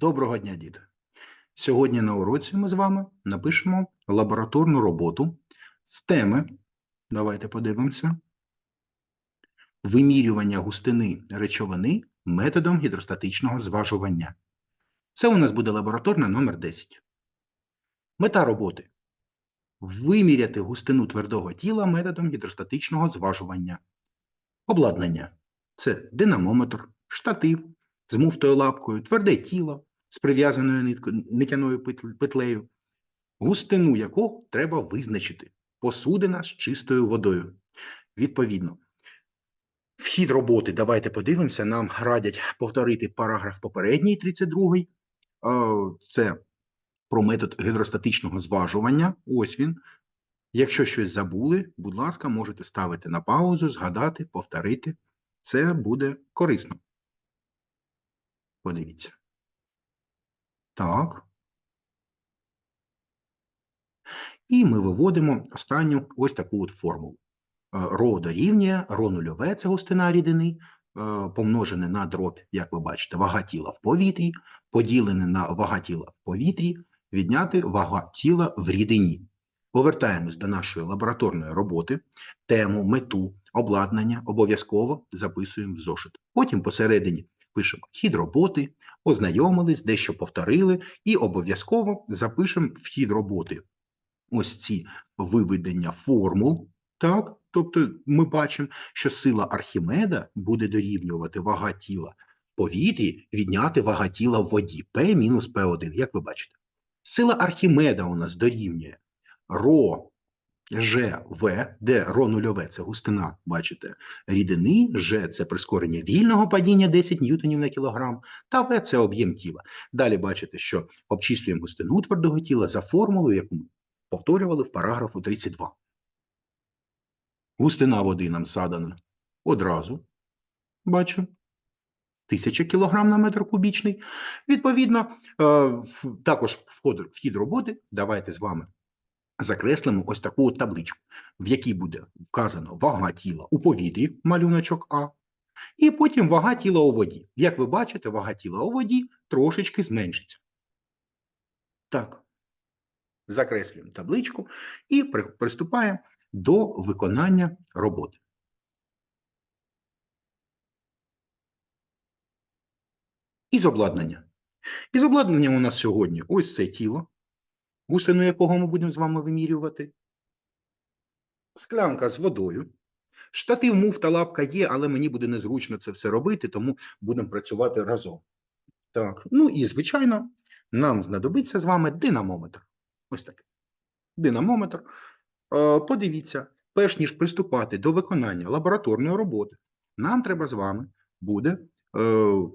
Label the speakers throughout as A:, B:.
A: Доброго дня, діти! Сьогодні на уроці ми з вами напишемо лабораторну роботу з теми. Давайте подивимося. Вимірювання густини речовини методом гідростатичного зважування. Це у нас буде лабораторна номер 10. Мета роботи виміряти густину твердого тіла методом гідростатичного зважування. Обладнання це динамометр, штатив з муфтою лапкою, тверде тіло з прив'язаною ниткою- нитяною петлею, густину якого треба визначити. Посудина з чистою водою. Відповідно, вхід роботи, давайте подивимося, нам радять повторити параграф попередній, 32-й. Е, Це про метод гідростатичного зважування. Ось він. Якщо щось забули, будь ласка, можете ставити на паузу, згадати, повторити. Це буде корисно. Подивіться. Так. І ми виводимо останню ось таку от формулу. Е, Ро дорівнює, ро нульове це густина рідини, е, помножене на дріб, як ви бачите, вага тіла в повітрі, поділене на вага тіла в повітрі, відняти вага тіла в рідині. Повертаємось до нашої лабораторної роботи, тему, мету, обладнання обов'язково записуємо в зошит. Потім посередині пишемо хід роботи, ознайомились, дещо повторили, і обов'язково запишемо в хід роботи ось ці виведення формул. Так, тобто ми бачимо, що сила Архімеда буде дорівнювати вага тіла в повітрі, відняти вага тіла в воді P мінус P1, як ви бачите. Сила Архімеда у нас дорівнює ро Ж В, де ро нульове це густина, бачите, рідини, Ж це прискорення вільного падіння 10 ньютонів на кілограм, та В це об'єм тіла. Далі бачите, що обчислюємо густину твердого тіла за формулою, яку ми повторювали в параграфу 32. Густина води нам задана одразу. Бачу. 1000 кг на метр кубічний. Відповідно, е, також вхід роботи. Давайте з вами закреслимо ось таку табличку, в якій буде вказано вага тіла у повітрі, малюночок А, і потім вага тіла у воді. Як ви бачите, вага тіла у воді трошечки зменшиться. Так. Закреслюємо табличку і приступаємо до виконання роботи. Із обладнання. Із обладнання у нас сьогодні ось це тіло, густину якого ми будемо з вами вимірювати. Склянка з водою. Штатив, муфта, лапка є, але мені буде незручно це все робити, тому будемо працювати разом. Так, ну і звичайно, нам знадобиться з вами динамометр. Ось так. Динамометр. Е, Подивіться, перш ніж приступати до виконання лабораторної роботи, нам треба з вами буде е,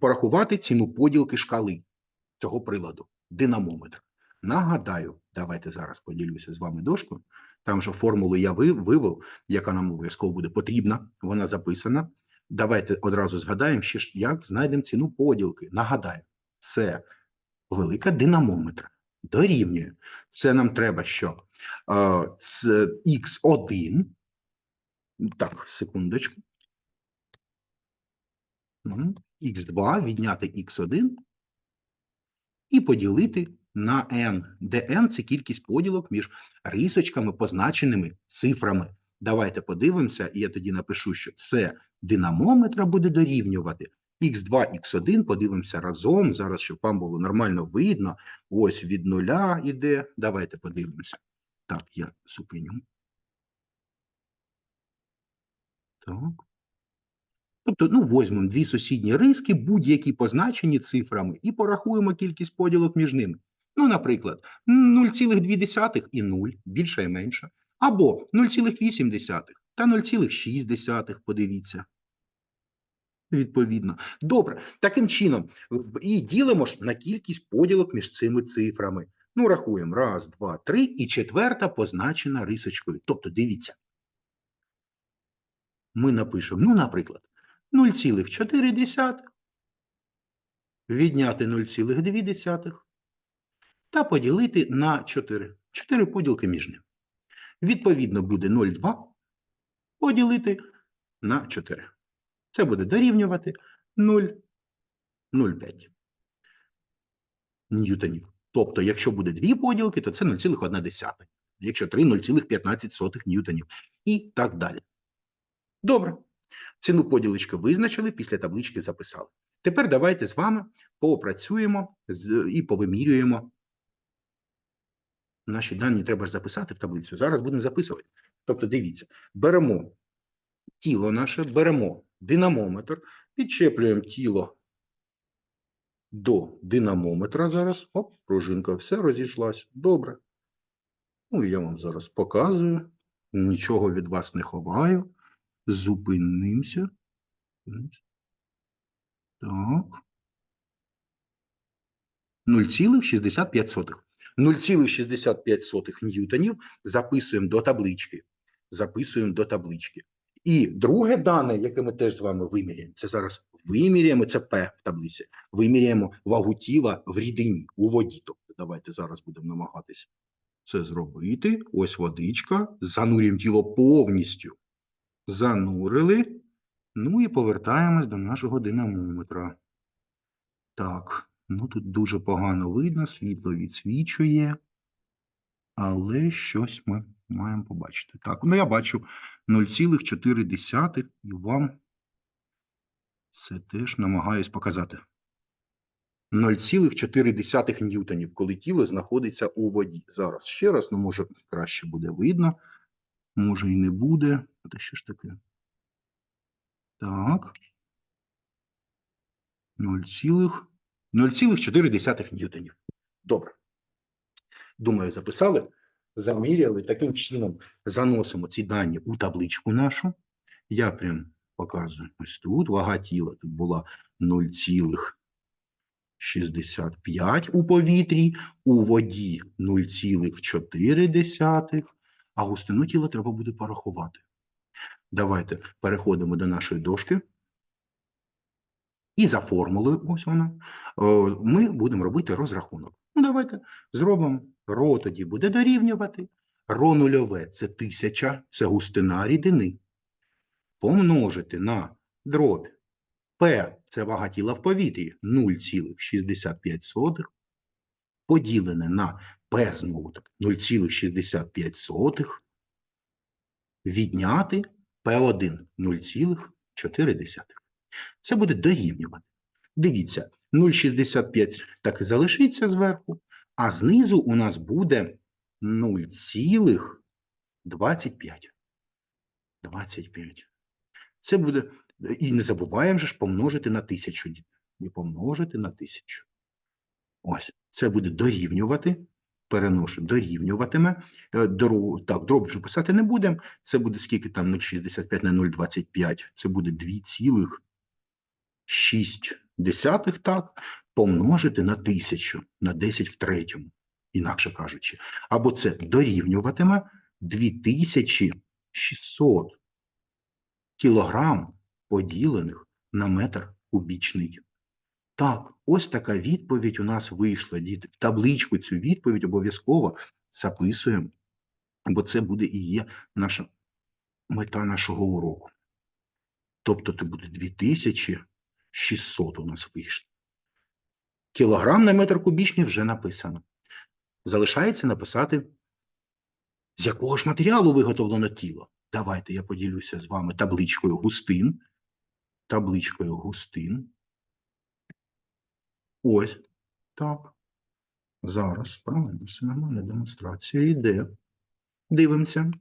A: порахувати ціну поділки шкали цього приладу. Динамометр. Нагадаю, давайте зараз поділюся з вами дошкою. Там же формулу я ви- вивел, яка нам обов'язково буде потрібна, вона записана. Давайте одразу згадаємо, як знайдемо ціну поділки. Нагадаю, це велика динамометр. Дорівнює. Це нам треба що? Це x1. Так, секундочку. Мгм. x2 відняти x1 і поділити на n, де n – це кількість поділок між рисочками, позначеними цифрами. Давайте подивимося, і я тоді напишу, що це динамометра буде дорівнювати x2, x1, подивимося разом, зараз, щоб вам було нормально видно, ось від нуля іде, давайте подивимося. Так, я зупиню. Так. Тобто, ну, візьмемо дві сусідні риски, будь-які позначені цифрами, і порахуємо кількість поділок між ними. Ну, наприклад, 0,2 і 0, більше і менше, або 0,8 та 0,6, подивіться. Відповідно. Добре, таким чином, і ділимо ж на кількість поділок між цими цифрами. Ну, рахуємо. Раз, два, три, і четверта позначена рисочкою. Тобто, дивіться. Ми напишемо, ну, наприклад, 0,4 відняти 0,2 та поділити на 4. 4 поділки між ними. Відповідно, буде 0,2 поділити на 4. Це буде дорівнювати 0,05. ньютонів. Тобто, якщо буде дві поділки, то це 0,1. Якщо 3 – 0,15 ньютонів. І так далі. Добре. Ціну поділочки визначили, після таблички записали. Тепер давайте з вами поопрацюємо і повимірюємо. Наші дані треба ж записати в таблицю. Зараз будемо записувати. Тобто, дивіться, беремо тіло наше, беремо динамометр, підчеплюємо тіло до динамометра зараз. Оп, пружинка, все розійшлась. Добре. Ну, я вам зараз показую. Нічого від вас не ховаю. Зупинимося. Так. 0,65. 0,65 ньютонів записуємо до таблички. Записуємо до таблички. І друге дане, яке ми теж з вами виміряємо, це зараз виміряємо, це П в таблиці. Виміряємо вагу тіла в рідині, у воді. Тобто, давайте зараз будемо намагатися це зробити. Ось водичка. Занурюємо тіло повністю. Занурили. Ну і повертаємось до нашого динамометра. Так, ну тут дуже погано видно, світло відсвічує, але щось ми маємо побачити. Так, ну я бачу 0,4 і вам це теж намагаюсь показати. 0,4 ньютонів, коли тіло знаходиться у воді. Зараз ще раз, ну може краще буде видно, може і не буде. Та що ж таке? Так. 0,4 ньютонів. Добре. Думаю, записали, заміряли. Таким чином заносимо ці дані у табличку нашу. Я прям показую ось тут. Вага тіла тут була 0,65 у повітрі, у воді 0,4, а густину тіла треба буде порахувати. Давайте переходимо до нашої дошки. І за формулою, ось вона, ми будемо робити розрахунок. Ну, давайте зробимо. Ро тоді буде дорівнювати. Ро нульове – це тисяча, це густина рідини. Помножити на дробь П – це вага тіла в повітрі 0,65, поділене на П знову так 0,65, відняти P1 0,4. Це буде дорівнювати. Дивіться, 0,65 так і залишиться зверху, а знизу у нас буде 0,25. 25. Це буде, і не забуваємо же ж помножити на тисячу. І помножити на тисячу. Ось, це буде дорівнювати. Переношу, дорівнюватиме. Е, так, дроб вже писати не будемо. Це буде скільки там 0,65 на 0,25. Це буде 2,6, так, помножити на тисячу, на 10 в третьому, інакше кажучи. Або це дорівнюватиме 2600 кілограм поділених на метр кубічний. Так, ось така відповідь у нас вийшла, діти. В табличку цю відповідь обов'язково записуємо, бо це буде і є наша мета нашого уроку. Тобто це буде 2600 у нас вийшло. Кілограм на метр кубічний вже написано. Залишається написати, з якого ж матеріалу виготовлено тіло. Давайте я поділюся з вами табличкою густин. Табличкою густин. Ось так. Зараз правильно, все нормально, демонстрація йде. Дивимося.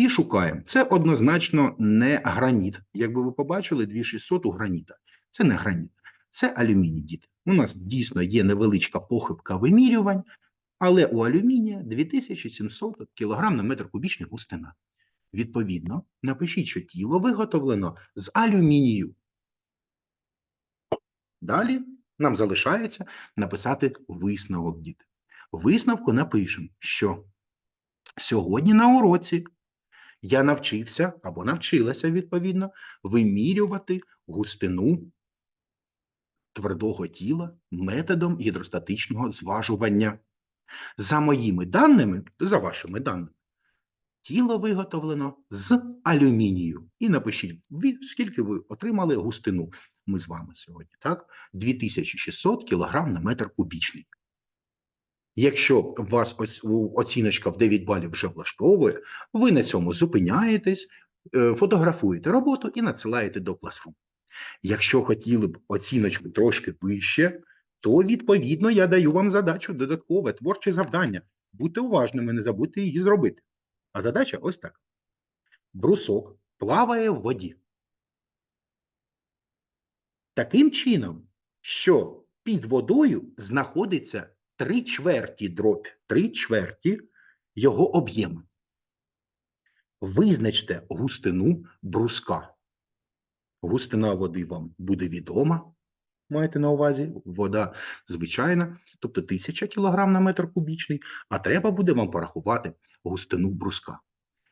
A: І шукаємо. Це однозначно не граніт. Якби ви побачили, 2600 у граніта. Це не граніт, це алюміній, діти. У нас дійсно є невеличка похибка вимірювань, але у алюмінія 2700 кг на метр кубічний густина. Відповідно, напишіть, що тіло виготовлено з алюмінію. Далі нам залишається написати висновок, діти. Висновку напишемо, що сьогодні на уроці я навчився або навчилася, відповідно, вимірювати густину твердого тіла методом гідростатичного зважування. За моїми даними, за вашими даними, Тіло виготовлено з алюмінію. І напишіть, скільки ви отримали густину. Ми з вами сьогодні, так? 2600 кг на метр кубічний. Якщо вас оціночка в 9 балів вже влаштовує, ви на цьому зупиняєтесь, е, фотографуєте роботу і надсилаєте до Classroom. Якщо хотіли б оціночку трошки вище, то відповідно я даю вам задачу додаткове творче завдання. Будьте уважними, не забудьте її зробити. А задача ось так: брусок плаває в воді. Таким чином, що під водою знаходиться три чверті дробь, три чверті його об'єму. Визначте густину бруска. Густина води вам буде відома. Маєте на увазі, вода звичайна, тобто 1000 кг на метр кубічний, а треба буде вам порахувати густину бруска.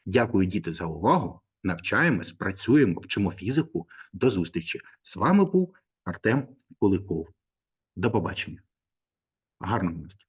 A: Дякую, діти, за увагу. Навчаємось, працюємо, вчимо фізику. До зустрічі. З вами був Артем Куликов. До побачення. Гарного настрою.